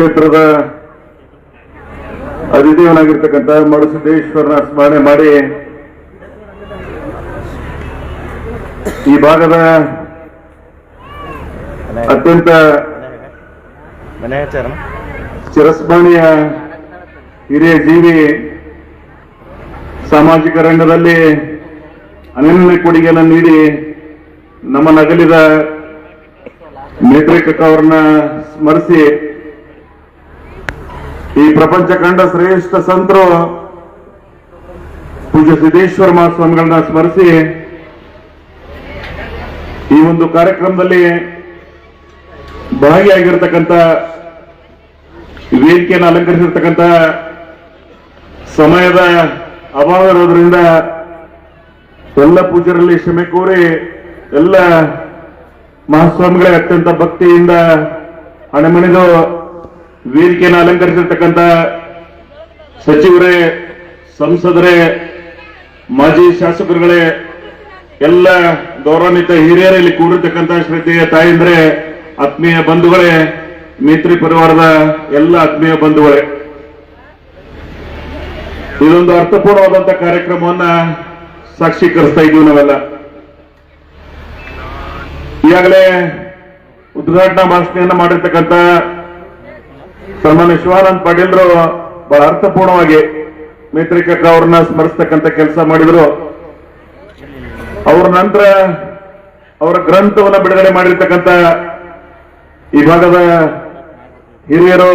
ಕ್ಷೇತ್ರದ ಅಧಿದೇವನಾಗಿರ್ತಕ್ಕಂಥ ಮರುಸಿದ್ದೇಶ್ವರನ ಸ್ಮರಣೆ ಮಾಡಿ ಈ ಭಾಗದ ಅತ್ಯಂತ ಚಿರಸ್ಮರಣೀಯ ಹಿರಿಯ ಜೀವಿ ಸಾಮಾಜಿಕ ರಂಗದಲ್ಲಿ ಅನನ್ಯ ಕೊಡುಗೆಯನ್ನು ನೀಡಿ ನಮ್ಮ ನಗಲಿದ ಮೇತ್ರಿಕ ಅವರನ್ನ ಸ್ಮರಿಸಿ ಈ ಪ್ರಪಂಚ ಕಂಡ ಶ್ರೇಷ್ಠ ಸಂತರು ಪೂಜ್ಯ ಸಿದ್ದೇಶ್ವರ ಮಹಾಸ್ವಾಮಿಗಳನ್ನ ಸ್ಮರಿಸಿ, ಈ ಒಂದು ಕಾರ್ಯಕ್ರಮದಲ್ಲಿ ಭಾಗಿಯಾಗಿರ್ತಕ್ಕಂಥ ವೇದಿಕೆಯನ್ನು ಅಲಂಕರಿಸಿರ್ತಕ್ಕಂಥ ಸಮಯದ ಅಭಾವ ಇರೋದ್ರಿಂದ ಎಲ್ಲ ಪೂಜರಲ್ಲಿ ಕ್ಷಮೆ ಕೋರಿ ಎಲ್ಲ ಮಹಾಸ್ವಾಮಿಗಳೇ ಅತ್ಯಂತ ಭಕ್ತಿಯಿಂದ ಹಣಮಣಿದು ವೇದಿಕೆಯನ್ನು ಅಲಂಕರಿಸಿರ್ತಕ್ಕಂಥ ಸಚಿವರೇ, ಸಂಸದರೇ, ಮಾಜಿ ಶಾಸಕರುಗಳೇ, ಎಲ್ಲ ಗೌರವಾನ್ವಿತ ಹಿರಿಯರಲ್ಲಿ ಕೂಡಿರ್ತಕ್ಕಂಥ ಶ್ರದ್ಧೆಯ ತಾಯಿಂದ್ರೆ, ಆತ್ಮೀಯ ಬಂಧುಗಳೇ, ಮೈತ್ರಿ ಪರಿವಾರದ ಎಲ್ಲ ಆತ್ಮೀಯ ಬಂಧುಗಳೇ. ಇದೊಂದು ಅರ್ಥಪೂರ್ಣವಾದಂತ ಕಾರ್ಯಕ್ರಮವನ್ನ ಸಾಕ್ಷೀಕರಿಸ್ತಾ ಇದ್ದೀವಿ ನಾವೆಲ್ಲ. ಈಗಾಗಲೇ ಉದ್ಘಾಟನಾ ಭಾಷಣೆಯನ್ನ ಮಾಡಿರ್ತಕ್ಕಂಥ ಸನ್ಮಾನ್ಯ ಶಿವಾನಂದ್ ಪಾಟೀಲ್ರು ಬಹಳ ಅರ್ಥಪೂರ್ಣವಾಗಿ ಮೈತ್ರಿಕಕ್ಕ ಅವ್ರನ್ನ ಸ್ಮರಿಸ್ತಕ್ಕಂಥ ಕೆಲಸ ಮಾಡಿದ್ರು. ಅವ್ರ ನಂತರ ಅವರ ಗ್ರಂಥವನ್ನ ಬಿಡುಗಡೆ ಮಾಡಿರ್ತಕ್ಕಂತ ಈ ಭಾಗದ ಹಿರಿಯರು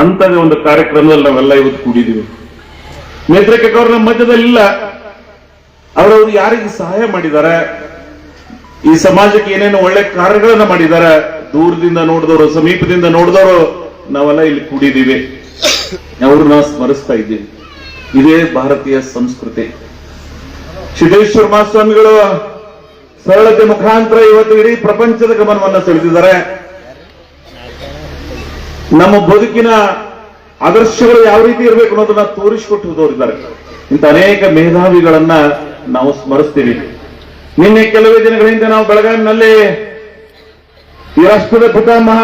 ಅಂತ ಒಂದು ಕಾರ್ಯಕ್ರಮದಲ್ಲಿ ನಾವೆಲ್ಲ ಇವತ್ತು ಕೂಡಿದ್ದೀವಿ. ನೇತ್ರಕ್ಕೆ ಅವ್ರ ನಮ್ಮ ಮಧ್ಯದಲ್ಲಿ ಇಲ್ಲ ಅವರವರು ಯಾರಿಗೆ ಸಹಾಯ ಮಾಡಿದ್ದಾರೆ? ಈ ಸಮಾಜಕ್ಕೆ ಏನೇನು ಒಳ್ಳೆ ಕಾರ್ಯಗಳನ್ನ ಮಾಡಿದ್ದಾರೆ? ದೂರದಿಂದ ನೋಡಿದವರು, ಸಮೀಪದಿಂದ ನೋಡಿದವರು ನಾವೆಲ್ಲ ಇಲ್ಲಿ ಕೂಡಿದ್ದೀವಿ. ಅವ್ರನ್ನ ಸ್ಮರಿಸ್ತಾ ಇದ್ದೀವಿ. ಇದೇ ಭಾರತೀಯ ಸಂಸ್ಕೃತಿ. ಸಿದ್ದೇಶ್ವರ ಮಹಾಸ್ವಾಮಿಗಳು ಸರಳತೆ ಮುಖಾಂತರ ಇವತ್ತು ಇಡೀ ಪ್ರಪಂಚದ ಗಮನವನ್ನು ಸೆಳೆದಿದ್ದಾರೆ. ನಮ್ಮ ಬದುಕಿನ ಆದರ್ಶಗಳು ಯಾವ ರೀತಿ ಇರಬೇಕು ಅನ್ನೋದನ್ನ ತೋರಿಸಿಕೊಟ್ಟು ಇಂಥ ಅನೇಕ ಮೇಧಾವಿಗಳನ್ನ ನಾವು ಸ್ಮರಿಸ್ತೀವಿ. ನಿನ್ನೆ ಕೆಲವೇ ದಿನಗಳಿಂದ ನಾವು ಬೆಳಗಾವಿನಲ್ಲಿ ಈ ರಾಷ್ಟ್ರದ ಪಿತಾಮಹ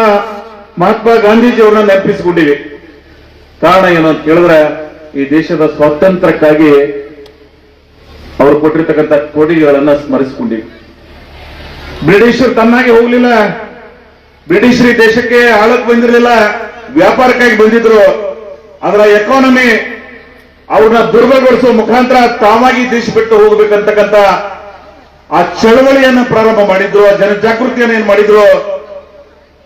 ಮಹಾತ್ಮ ಗಾಂಧೀಜಿ ಅವರನ್ನ ನೆನಪಿಸಿಕೊಂಡಿವಿ. ಕಾರಣ ಏನು ಅಂತ ಕೇಳಿದ್ರೆ, ಈ ದೇಶದ ಸ್ವಾತಂತ್ರ್ಯಕ್ಕಾಗಿ ಅವರು ಕೊಟ್ಟಿರ್ತಕ್ಕಂಥ ಕೊಡುಗೆಗಳನ್ನ ಸ್ಮರಿಸಿಕೊಂಡಿವಿ. ಬ್ರಿಟಿಷರು ತನ್ನಾಗೆ ಹೋಗ್ಲಿಲ್ಲ. ಬ್ರಿಟಿಷರು ಈ ದೇಶಕ್ಕೆ ಆಳಕ್ ಬಂದಿರಲಿಲ್ಲ. ವ್ಯಾಪಾರಕ್ಕಾಗಿ ಬಂದಿದ್ರು. ಅದರ ಎಕಾನಮಿ ಅವ್ರನ್ನ ದುರ್ಬಲಗೊಳಿಸುವ ಮುಖಾಂತರ ತಾವಾಗಿ ದೇಶ ಬಿಟ್ಟು ಹೋಗ್ಬೇಕಂತಕ್ಕಂಥ ಆ ಚಳವಳಿಯನ್ನು ಪ್ರಾರಂಭ ಮಾಡಿದ್ರು, ಆ ಜನ ಜಾಗೃತಿಯನ್ನು ಏನ್ ಮಾಡಿದ್ರು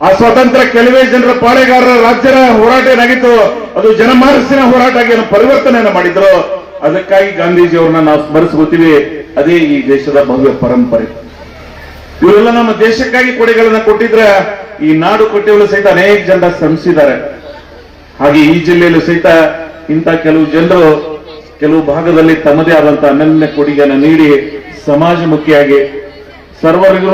ಆ ಸ್ವಾತಂತ್ರ್ಯ ಕೆಲವೇ ಜನರ ಪಾಳೆಗಾರರ ರಾಜ್ಯರ ಹೋರಾಟ ಏನಾಗಿತ್ತು? ಅದು ಜನಮಾನಸಿನ ಹೋರಾಟ ಆಗಿ ಪರಿವರ್ತನೆಯನ್ನ ಮಾಡಿದ್ರು. ಅದಕ್ಕಾಗಿ ಗಾಂಧೀಜಿ ಅವ್ರನ್ನ ನಾವು ಸ್ಮರಿಸ್ಕೋತೀವಿ ಅದೇ ಈ ದೇಶದ ಭವ್ಯ ಪರಂಪರೆ. ಇವರೆಲ್ಲ ನಮ್ಮ ದೇಶಕ್ಕಾಗಿ ಕೊಡುಗೆಗಳನ್ನ ಕೊಟ್ಟಿದ್ರೆ ಈ ನಾಡು ಕೊಟ್ಟಿಗಳು ಸಹಿತ ಅನೇಕ ಜನ ಶ್ರಮಿಸಿದ್ದಾರೆ. ಹಾಗೆ ಈ ಜಿಲ್ಲೆಯಲ್ಲೂ ಸಹಿತ ಇಂಥ ಕೆಲವು ಜನರು ಕೆಲವು ಭಾಗದಲ್ಲಿ ತಮ್ಮದೇ ಆದಂತಹ ಅನನ್ಯ ಕೊಡುಗೆಯನ್ನು ನೀಡಿ ಸಮಾಜಮುಖಿಯಾಗಿ ಸರ್ವರಿಗೂ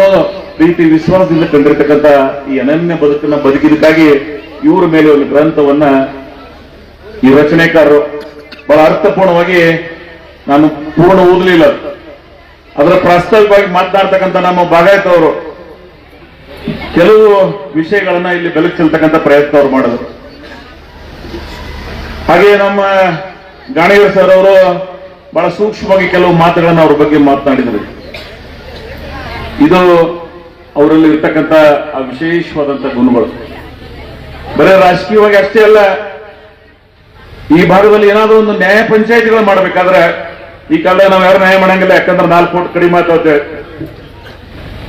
ಪ್ರೀತಿ, ವಿಶ್ವಾಸದಿಂದ ಕಂಡಿರ್ತಕ್ಕಂಥ ಈ ಅನನ್ಯ ಬದುಕನ್ನ ಬದುಕಿದಕ್ಕಾಗಿ ಇವರ ಮೇಲೆ ಒಂದು ಗ್ರಂಥವನ್ನ ಈ ರಚನೆಕಾರರು ಬಹಳ ಅರ್ಥಪೂರ್ಣವಾಗಿ ನಾನು ಪೂರ್ಣ ಓದಲಿಲ್ಲ. ಅದರ ಪ್ರಾಸ್ತಾವಿಕವಾಗಿ ಮಾತನಾಡ್ತಕ್ಕಂಥ ನಮ್ಮ ಬಾಗಾಯತವರು ಕೆಲವು ವಿಷಯಗಳನ್ನ ಇಲ್ಲಿ ಬೆಳಕು ಚೆಲ್ತಕ್ಕಂಥ ಪ್ರಯತ್ನ ಅವರು ಮಾಡಿದ್ರು. ಹಾಗೆ ನಮ್ಮ ಗಾಣಿಗರ್ ಸರ್ ಅವರು ಬಹಳ ಸೂಕ್ಷ್ಮವಾಗಿ ಕೆಲವು ಮಾತುಗಳನ್ನ ಅವ್ರ ಬಗ್ಗೆ ಮಾತನಾಡಿದರು. ಇದು ಅವರಲ್ಲಿ ಇರ್ತಕ್ಕಂಥ ಆ ವಿಶೇಷವಾದಂತ ಗುಣಗಳು. ಬರೀ ರಾಜಕೀಯವಾಗಿ ಅಷ್ಟೇ ಅಲ್ಲ, ಈ ಭಾಗದಲ್ಲಿ ಏನಾದರೂ ಒಂದು ನ್ಯಾಯ ಪಂಚಾಯತಿಗಳು ಮಾಡಬೇಕಾದ್ರೆ, ಈ ಕಾಲದಾಗ ನಾವು ಯಾರು ನ್ಯಾಯ ಮಾಡಂಗಿಲ್ಲ, ಯಾಕಂದ್ರೆ ನಾಲ್ಕು ಕೋಟಿ ಕಡಿಮೆ ಆಗ್ತದೆ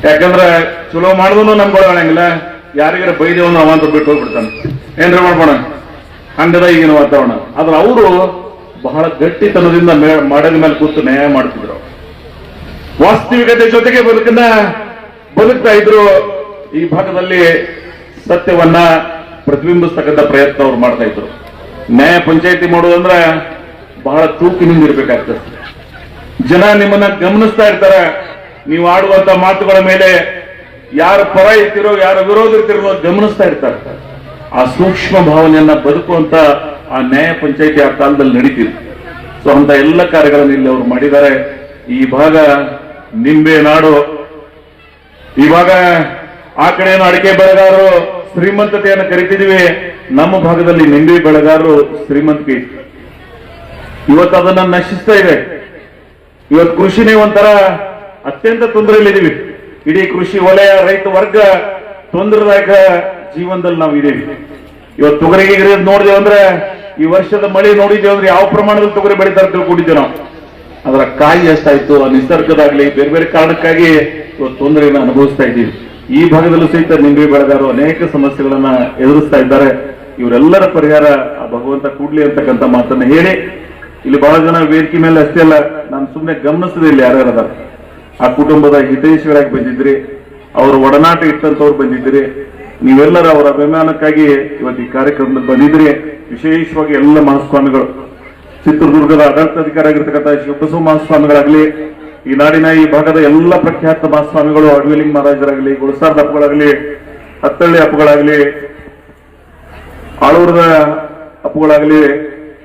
ಯಾಕಂದ್ರೆ ಚಲೋ ಮಾಡಿದ್ರು ನಮ್ಗೆ ಮಾಡಂಗಿಲ್ಲ ಯಾರಿಗಾರ ಬೈದೇವ್ ಅವಂತ ಬಿಟ್ಟು ಹೋಗ್ಬಿಡ್ತಾನೆ. ಏನ್ರ ಮಾಡ್ಬೋಣ? ಹಂಗದ ಈಗಿನ ವಾತಾವರಣ. ಆದ್ರೆ ಅವರು ಬಹಳ ಗಟ್ಟಿತನದಿಂದ ಮಾಡದ ಮೇಲೆ ಕೂತು ನ್ಯಾಯ ಮಾಡ್ತಿದ್ರು. ವಾಸ್ತವಿಕತೆ ಜೊತೆಗೆ ಬದುಕನ್ನ ಬದುಕ್ತಾ ಇದ್ರು ಈ ಭಾಗದಲ್ಲಿ ಸತ್ಯವನ್ನ ಪ್ರತಿಬಿಂಬಿಸ್ತಕ್ಕಂಥ ಪ್ರಯತ್ನ ಅವ್ರು ಮಾಡ್ತಾ ಇದ್ರು. ನ್ಯಾಯ ಪಂಚಾಯಿತಿ ಮಾಡೋದಂದ್ರೆ ಬಹಳ ತೂಕಿನಿಂದ ಇರಬೇಕಾಗ್ತದೆ ಜನ ನಿಮ್ಮನ್ನ ಗಮನಿಸ್ತಾ ಇರ್ತಾರೆ. ನೀವು ಆಡುವಂತ ಮಾತುಗಳ ಮೇಲೆ ಯಾರು ಪರ ಇರ್ತಿರೋ, ಯಾರು ವಿರೋಧ ಇರ್ತಿರೋ ಗಮನಿಸ್ತಾ ಇರ್ತಾರೆ. ಆ ಸೂಕ್ಷ್ಮ ಭಾವನೆಯನ್ನ ಬದುಕುವಂತ ಆ ನ್ಯಾಯ ಪಂಚಾಯಿತಿ ಆ ಕಾಲದಲ್ಲಿ ನಡೀತಿದೆ. ಸೊ ಅಂತ ಎಲ್ಲ ಕಾರ್ಯಗಳನ್ನು ಇಲ್ಲಿ ಅವರು ಮಾಡಿದ್ದಾರೆ. ಈ ಭಾಗ ನಿಂಬೆ ನಾಡು ಇವಾಗ ಆ ಕಡೆ ಏನು ಅಡಿಕೆ ಬೆಳೆಗಾರರು ಶ್ರೀಮಂತತೆಯನ್ನು ಕರಿತಿದೀವಿ ನಮ್ಮ ಭಾಗದಲ್ಲಿ ನಿಂಬೆ ಬೆಳೆಗಾರರು ಶ್ರೀಮಂತಿಕೆ. ಇವತ್ತು ಅದನ್ನ ನಶಿಸ್ತಾ ಇದೆ. ಇವತ್ತು ಕೃಷಿನೇ ಒಂಥರ ಅತ್ಯಂತ ತೊಂದರೆಯಲ್ಲಿದ್ದೀವಿ. ಇಡೀ ಕೃಷಿ ವಲಯ, ರೈತ ವರ್ಗ ತೊಂದರೆದಾಯಕ ಜೀವನದಲ್ಲಿ ನಾವು ಇದೀವಿ ಇವತ್ತು ತೊಗರಿಗೆ ನೋಡಿದೇವೆ ಅಂದ್ರೆ ಈ ವರ್ಷದ ಮಳೆ ನೋಡಿದ್ದೇವೆ ಅಂದ್ರೆ ಯಾವ ಪ್ರಮಾಣದಲ್ಲಿ ತೊಗರಿ ಬೆಳೀತಾರೆ ತಿಳ್ಕೊಂಡಿದ್ದೇವೆ ನಾವು. ಅದರ ಕಾಯಿ ಎಷ್ಟಾಯ್ತು, ಆ ನಿಸರ್ಗದಾಗ್ಲಿ ಬೇರೆ ಬೇರೆ ಕಾರಣಕ್ಕಾಗಿ ತೊಂದರೆಯನ್ನು ಅನುಭವಿಸ್ತಾ ಇದ್ದೀವಿ. ಈ ಭಾಗದಲ್ಲೂ ಸಹಿತ ನಿಂಬೆ ಬೆಳೆದಾರು ಅನೇಕ ಸಮಸ್ಯೆಗಳನ್ನ ಎದುರಿಸ್ತಾ ಇದ್ದಾರೆ. ಇವರೆಲ್ಲರ ಪರಿಹಾರ ಆ ಭಗವಂತ ಕೂಡ್ಲಿ ಅಂತಕ್ಕಂಥ ಮಾತನ್ನ ಹೇಳಿ. ಇಲ್ಲಿ ಬಹಳ ಜನ ವೇದಿಕೆ ಮೇಲೆ ಅಷ್ಟೇ ಅಲ್ಲ, ನಾನು ಸುಮ್ಮನೆ ಗಮನಿಸಿದೆ ಇಲ್ಲಿ ಯಾರ್ಯಾರು ಅದಾರ ಆ ಕುಟುಂಬದ ಹಿತೈಷಿಗಳಾಗಿ ಬಂದಿದ್ರಿ ಅವರ ಒಡನಾಟ ಇಟ್ಟಂತವ್ರು ಬಂದಿದ್ರಿ ನೀವೆಲ್ಲರ ಅವರ ಅಭಿಮಾನಕ್ಕಾಗಿ ಇವತ್ತು ಈ ಕಾರ್ಯಕ್ರಮದಲ್ಲಿ ಬಂದಿದ್ರಿ ವಿಶೇಷವಾಗಿ ಎಲ್ಲ ಮಹಾಸ್ವಾಮಿಗಳು. ಚಿತ್ರದುರ್ಗದ ಆಡಳಿತಾಧಿಕಾರಿ ಆಗಿರ್ತಕ್ಕಂಥ ಶಿವಬಸವ ಮಹಾಸ್ವಾಮಿಗಳಾಗಲಿ, ಈ ನಾಡಿನ ಈ ಭಾಗದ ಎಲ್ಲ ಪ್ರಖ್ಯಾತ ಮಹಾಸ್ವಾಮಿಗಳು ಅಡವಿಲಿಂಗ ಮಹಾರಾಜರಾಗಲಿ ಗುಳಸಾರದ ಹಬ್ಬಗಳಾಗಲಿ ಹತ್ತಳ್ಳಿ ಹಬ್ಬಗಳಾಗಲಿ ಆಳೂರದ ಹಬ್ಬಗಳಾಗಲಿ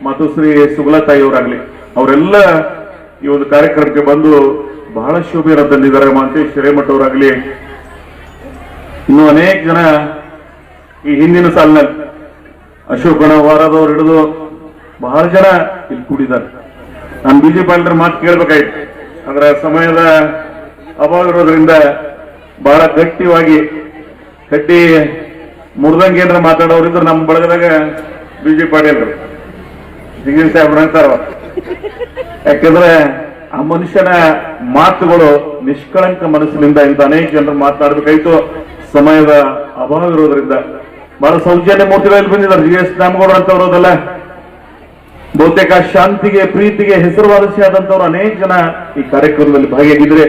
ಮತ್ತು ಶ್ರೀ ಸುಗಲತಾಯಿಯವರಾಗ್ಲಿ ಅವರೆಲ್ಲ ಈ ಒಂದು ಕಾರ್ಯಕ್ರಮಕ್ಕೆ ಬಂದು ಬಹಳ ಶೋಭೆಯನ್ನು ತಂದಿದ್ದಾರೆ ಮಾಂತೇಶ್ ಹಿರೇಮಠ ಅವರಾಗ್ಲಿ. ಇನ್ನು ಅನೇಕ ಜನ ಈ ಹಿಂದಿನ ಸಾಲಿನಲ್ಲಿ ಗಣ ವಾರದವ್ರು ಹಿಡಿದು ಬಹಳ ಜನ ಇಲ್ಲಿ ಕೂಡಿದ್ದಾರೆ. ನಾನು ಬಿಜೆಪಿ ಪಾಲರ ಮಾತು ಕೇಳ್ಬೇಕಾಯ್ತು. ಅಂದ್ರೆ ಸಮಯದ ಅಭಾವ ಇರೋದ್ರಿಂದ ಬಹಳ ಗಟ್ಟಿವಾಗಿ ಗಟ್ಟಿ ಮುರ್ದಂಗೆ ಏನಾರ ಮಾತಾಡೋರಿದ್ರು ನಮ್ಮ ಬಳಗದಾಗ ಬಿಜೆಪಿ ಪಾಟೀಲ್ರು ಜಿಗಿನ್ ಸಾಹೇಬ್ರು ಅಂತಾರ ಯಾಕಂದ್ರೆ ಆ ಮನುಷ್ಯನ ಮಾತುಗಳು ನಿಷ್ಕಳಂಕ ಮನಸ್ಸಿನಿಂದ ಇಂತ ಅನೇಕ ಜನರು ಮಾತನಾಡಬೇಕಾಯ್ತು ಸಮಯದ ಅಭಾವ ಇರೋದ್ರಿಂದ ಬಹಳ ಸೌಜನ್ಯ ಮೂರ್ತಿಗಳಲ್ಲಿ ಬಂದಿದ್ದಾರೆ. ಜಿ ಎಸ್ ರಾಮಗೌಡ ಅಂತವ್ರದಲ್ಲ ಬಹುತೇಕ ಶಾಂತಿಗೆ, ಪ್ರೀತಿಗೆ ಹೆಸರುವಾಸಿಯಾದಂತವ್ರು ಅನೇಕ ಜನ ಈ ಕಾರ್ಯಕ್ರಮದಲ್ಲಿ ಭಾಗಿಯಾಗಿದ್ರೆ.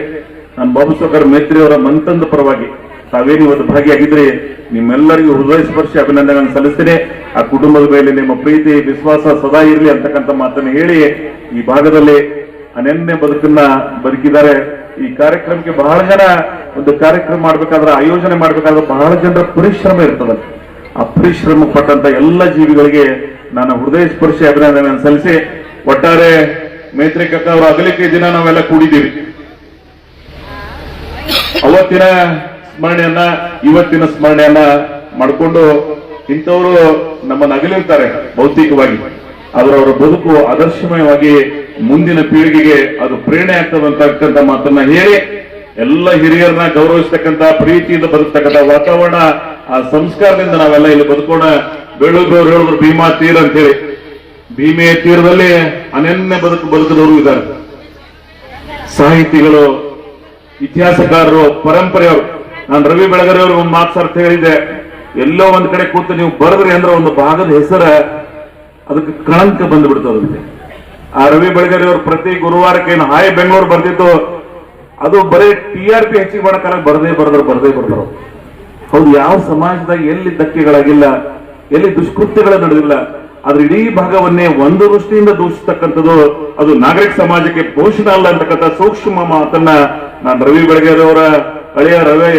ನಾನು ಬಾಬು ಸಾಗರ್ ಮೇತ್ರಿ ಅವರ ಮಂತಂದ ಪರವಾಗಿ ತಾವೇನು ಇವತ್ತು ಭಾಗಿಯಾಗಿದ್ರೆ ನಿಮ್ಮೆಲ್ಲರಿಗೂ ಹೃದಯ ಸ್ಪರ್ಶಿ ಅಭಿನಂದನೆಗಳನ್ನು ಸಲ್ಲಿಸ್ತೇನೆ. ಆ ಕುಟುಂಬದ ಮೇಲೆ ನಿಮ್ಮ ಪ್ರೀತಿ, ವಿಶ್ವಾಸ ಸದಾ ಇರಲಿ ಅಂತಕ್ಕಂಥ ಮಾತನ್ನು ಹೇಳಿ ಈ ಭಾಗದಲ್ಲಿ ಅನನ್ಯ ಬದುಕನ್ನ ಬದುಕಿದ್ದಾರೆ. ಈ ಕಾರ್ಯಕ್ರಮಕ್ಕೆ ಬಹಳ ಜನ ಒಂದು ಕಾರ್ಯಕ್ರಮ ಮಾಡ್ಬೇಕಾದ್ರೆ, ಆಯೋಜನೆ ಮಾಡ್ಬೇಕಾದ್ರೆ ಬಹಳ ಜನರ ಪರಿಶ್ರಮ ಇರ್ತದೆ. ಆ ಪರಿಶ್ರಮ ಪಟ್ಟಂತ ಎಲ್ಲ ಜೀವಿಗಳಿಗೆ ನಾನು ಹೃದಯ ಸ್ಪರ್ಶಿ ಅಭಿನಂದನೆ ಸಲ್ಲಿಸಿ ಒಟ್ಟಾರೆ ಮೈತ್ರಿ ಕಕ್ಕ ಅವರ ಅಗಲಿಕೆ ದಿನ ನಾವೆಲ್ಲ ಕೂಡಿದ್ದೀವಿ. ಅವತ್ತಿನ ಸ್ಮರಣೆಯನ್ನ, ಇವತ್ತಿನ ಸ್ಮರಣೆಯನ್ನ ಮಾಡಿಕೊಂಡು ಇಂಥವರು ನಮ್ಮನ್ನು ಅಗಲಿರ್ತಾರೆ ಭೌತಿಕವಾಗಿ. ಆದ್ರೆ ಅವರ ಬದುಕು ಆದರ್ಶಮಯವಾಗಿ ಮುಂದಿನ ಪೀಳಿಗೆಗೆ ಅದು ಪ್ರೇರಣೆ ಆಗ್ತದಂತಕ್ಕಂಥ ಮಾತನ್ನ ಹೇಳಿ ಎಲ್ಲ ಹಿರಿಯರನ್ನ ಗೌರವಿಸ್ತಕ್ಕಂಥ ಪ್ರೀತಿಯಿಂದ ಬದುಕ್ತಕ್ಕಂಥ ವಾತಾವರಣ ಆ ಸಂಸ್ಕಾರದಿಂದ ನಾವೆಲ್ಲ ಇಲ್ಲಿ ಬದುಕೋಣ. ಬೆಳೂರು ಹೇಳಿದ್ರು ಭೀಮಾ ತೀರ ಅಂತ ಹೇಳಿ ಭೀಮೆ ತೀರದಲ್ಲಿ ಅನನ್ಯ ಬದುಕು ಬದುಕದವರು ಇದ್ದಾರೆ. ಸಾಹಿತಿಗಳು, ಇತಿಹಾಸಕಾರರು, ಪರಂಪರೆಯವರು. ನಾನು ರವಿ ಬೆಳಗರೆ ಅವರು ಒಂದು ಮಾತು ಅರ್ಥ ಹೇಳಿದ್ದೆ. ಎಲ್ಲೋ ಒಂದ್ ಕಡೆ ಕೂತು ನೀವು ಬರೆದ್ರಿ ಅಂದ್ರೆ ಒಂದು ಭಾಗದ ಹೆಸರ ಅದಕ್ಕೆ ಕಳಂಕ ಬಂದ್ಬಿಡ್ತದಂತೆ ಆ ರವಿ ಬೆಳಗರೆ ಅವರು ಪ್ರತಿ ಗುರುವಾರಕ್ಕೆ ಏನು ಹಾಯ್ ಬೆಂಗಳೂರು ಬರ್ದಿತ್ತು ಅದು ಬರೀ ಟಿ ಆರ್ ಪಿ ಹೆಚ್ಚಿಗೆ ಮಾಡಕ್ಕಾಗ ಬರದೇ ಬರದ್ರು ಬರದೇ ಬರದ್ರು. ಹೌದು, ಯಾವ ಸಮಾಜದಾಗ ಎಲ್ಲಿ ಧಕ್ಕೆಗಳಾಗಿಲ್ಲ. ಎಲ್ಲಿ ದುಷ್ಕೃತ್ಯಗಳ ನಡೆದಿಲ್ಲ, ಆದ್ರೆ ಇಡೀ ಭಾಗವನ್ನೇ ಒಂದು ದೃಷ್ಟಿಯಿಂದ ದೂಷಿಸ್ತಕ್ಕಂಥದ್ದು ಅದು ನಾಗರಿಕ ಸಮಾಜಕ್ಕೆ ಪೋಷಣ ಅಲ್ಲ ಅಂತಕ್ಕಂಥ ಸೂಕ್ಷ್ಮ ಮಾತನ್ನ ನಾನು ರವಿ ಬೆಳಗೆರೆ ಅವರ ಹಳೆಯ ರವಿ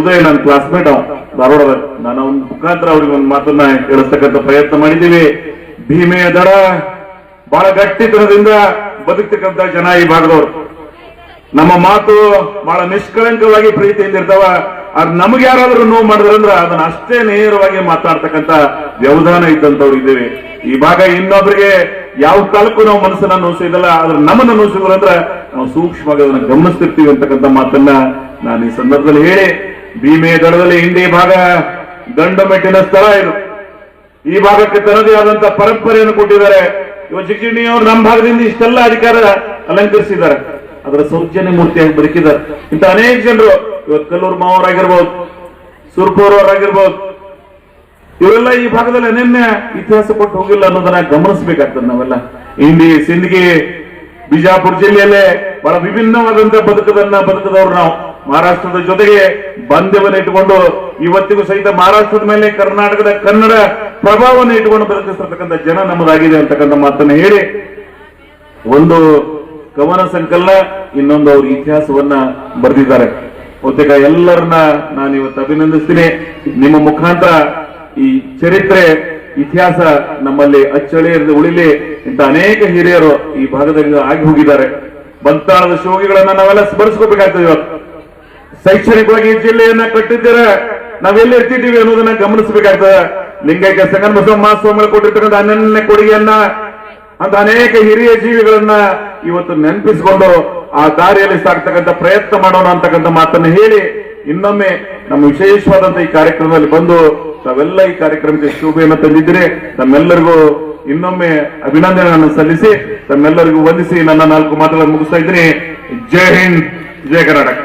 ಉದಯ ನನ್ನ ಕ್ಲಾಸ್ಮೇಟ್ ಧಾರವಾಡದ. ನಾನು ಅವನ ಮುಖಾಂತರ ಅವ್ರಿಗೆ ಒಂದು ಮಾತನ್ನ ಹೇಳಿಸ್ತಕ್ಕಂಥ ಪ್ರಯತ್ನ ಮಾಡಿದ್ದೀವಿ ಭೀಮೆಯ ದಡ ಬಹಳ ಗಟ್ಟಿತನದಿಂದ ಬದುಕ್ತಕ್ಕಂಥ ಜನ ಈ ಭಾಗದವರು. ನಮ್ಮ ಮಾತು ಬಹಳ ನಿಷ್ಕಳಂಕವಾಗಿ ಪ್ರೀತಿಯಿಂದ ಇರ್ತಾವ ಅದ್ ನಮ್ಗೆ ಯಾರಾದ್ರೂ ನೋವು ಮಾಡಿದ್ರಂದ್ರ ಅದನ್ನ ಅಷ್ಟೇ ನೇರವಾಗಿ ಮಾತಾಡ್ತಕ್ಕಂತ ವ್ಯವಧಾನ ಇದ್ದಂತವ್ರು ಇದ್ದೇವೆ. ಈ ಭಾಗ ಇನ್ನೊಬ್ಬರಿಗೆ ಯಾವ ಕಾಲಕ್ಕೂ ನಾವು ಮನಸ್ಸನ್ನ ನೋಯಿಸಿದಲ್ಲ ಆದ್ರೆ ನಮ್ಮನ್ನ ನೋಯಿಸಿದ್ರು ಅಂದ್ರೆ ನಾವು ಸೂಕ್ಷ್ಮವಾಗಿ ಅದನ್ನ ಗಮನಿಸ್ತಿರ್ತೀವಿ ಅಂತಕ್ಕಂಥ ಮಾತನ್ನ ನಾನು ಈ ಸಂದರ್ಭದಲ್ಲಿ ಹೇಳಿ, ಭೀಮೆ ದಡದಲ್ಲಿ ಹಿಂದೆ ಭಾಗ ಗಂಡು ಮೆಟ್ಟಿನ ಸ್ಥಳ ಇದು. ಈ ಭಾಗಕ್ಕೆ ತನ್ನದೇ ಆದಂತ ಪರಂಪರೆಯನ್ನು ಕೊಟ್ಟಿದ್ದಾರೆ. ಇವ ಚಿಕ್ಕಿಣಿಯವರು ನಮ್ಮ ಭಾಗದಿಂದ ಇಷ್ಟೆಲ್ಲ ಅಧಿಕಾರ ಅಲಂಕರಿಸಿದ್ದಾರೆ. ಅದರ ಸೌಜನ್ಯ ಮೂರ್ತಿಯಾಗಿ ಬದುಕಿದ್ದಾರೆ ಇಂತ ಅನೇಕ ಜನರು ಇವತ್ತು ಕಲ್ಲೂರು ಮಾವರಾಗಿರ್ಬೋದು, ಸುರ್ಪೂರವರಾಗಿರ್ಬೋದು ಇವೆಲ್ಲ ಈ ಭಾಗದಲ್ಲಿ ಅನನ್ಯ ಇತಿಹಾಸ ಕೊಟ್ಟು ಹೋಗಿಲ್ಲ ಅನ್ನೋದನ್ನ ಗಮನಿಸಬೇಕಾಗ್ತದೆ ನಾವೆಲ್ಲ. ಇಂಡಿ ಸಿಂದಗಿ ಬಿಜಾಪುರ ಜಿಲ್ಲೆಯಲ್ಲೇ ಬಹಳ ವಿಭಿನ್ನವಾದಂತ ಬದುಕದನ್ನ ಬದುಕದವ್ರು ನಾವು. ಮಹಾರಾಷ್ಟ್ರದ ಜೊತೆಗೆ ಬಾಂಧವ್ಯವನ್ನು ಇಟ್ಟುಕೊಂಡು ಇವತ್ತಿಗೂ ಸಹಿತ ಮಹಾರಾಷ್ಟ್ರದ ಮೇಲೆ ಕರ್ನಾಟಕದ ಕನ್ನಡ ಪ್ರಭಾವವನ್ನು ಇಟ್ಟುಕೊಂಡು ಬದುಕಿಸ್ತಕ್ಕಂಥ ಜನ ನಮ್ಮದಾಗಿದೆ ಅಂತಕ್ಕಂಥ ಮಾತನ್ನ ಹೇಳಿ ಒಂದು ಕವನ ಸಂಕಲನ ಇನ್ನೊಂದು ಅವ್ರ ಇತಿಹಾಸವನ್ನ ಬರೆದಿದ್ದಾರೆ. ಬಹುತೇಕ ಎಲ್ಲರನ್ನ ನಾನು ಇವತ್ತು ಅಭಿನಂದಿಸ್ತೀನಿ. ನಿಮ್ಮ ಮುಖಾಂತರ ಈ ಚರಿತ್ರೆ, ಇತಿಹಾಸ ನಮ್ಮಲ್ಲಿ ಅಚ್ಚಳಿಯದ ಉಳಿಲಿ ಇಂತ ಅನೇಕ ಹಿರಿಯರು ಈ ಭಾಗದಲ್ಲಿ ಆಗಿ ಹೋಗಿದ್ದಾರೆ. ಬಂತಾಳದ ಶೋಗಿಗಳನ್ನ ನಾವೆಲ್ಲ ಸ್ಮರಿಸ್ಕೋಬೇಕಾಗ್ತದೆ ಇವತ್ತು. ಶೈಕ್ಷಣಿಕವಾಗಿ ಈ ಜಿಲ್ಲೆಯನ್ನ ಕಟ್ಟಿದ್ದೀರ, ನಾವೆಲ್ಲಿ ಇರ್ತಿದ್ದೀವಿ ಅನ್ನೋದನ್ನ ಗಮನಿಸಬೇಕಾಗ್ತದೆ. ಲಿಂಗೈಕ್ಯ ಬಸವ ಮಹಾಸ್ವಾಮಿಗಳು ಕೊಟ್ಟಿರ್ತಕ್ಕಂಥ ಅನನ್ಯ ಕೊಡುಗೆಯನ್ನ ಅಂತ ಅನೇಕ ಹಿರಿಯ ಜೀವಿಗಳನ್ನ ಇವತ್ತು ನೆನಪಿಸಿಕೊಂಡು ಆ ದಾರಿಯಲ್ಲಿ ಸಾಕ್ತಕ್ಕಂಥ ಪ್ರಯತ್ನ ಮಾಡೋಣ ಅಂತಕ್ಕಂಥ ಮಾತನ್ನು ಹೇಳಿ ಇನ್ನೊಮ್ಮೆ ನಮ್ಮ ವಿಶೇಷವಾದಂತಹ ಈ ಕಾರ್ಯಕ್ರಮದಲ್ಲಿ ಬಂದು ತಾವೆಲ್ಲ ಈ ಕಾರ್ಯಕ್ರಮಕ್ಕೆ ಶುಭೆಯನ್ನು ತಂದಿದ್ರೆ ತಮ್ಮೆಲ್ಲರಿಗೂ ಇನ್ನೊಮ್ಮೆ ಅಭಿನಂದನೆಗಳನ್ನು ಸಲ್ಲಿಸಿ ತಮ್ಮೆಲ್ಲರಿಗೂ ವಂದಿಸಿ ನನ್ನ ನಾಲ್ಕು ಮಾತುಗಳನ್ನು ಮುಗಿಸ್ತಾ ಇದ್ದೀನಿ. ಜೈ ಹಿಂದ್, ಜೈ ಕರ್ನಾಟಕ.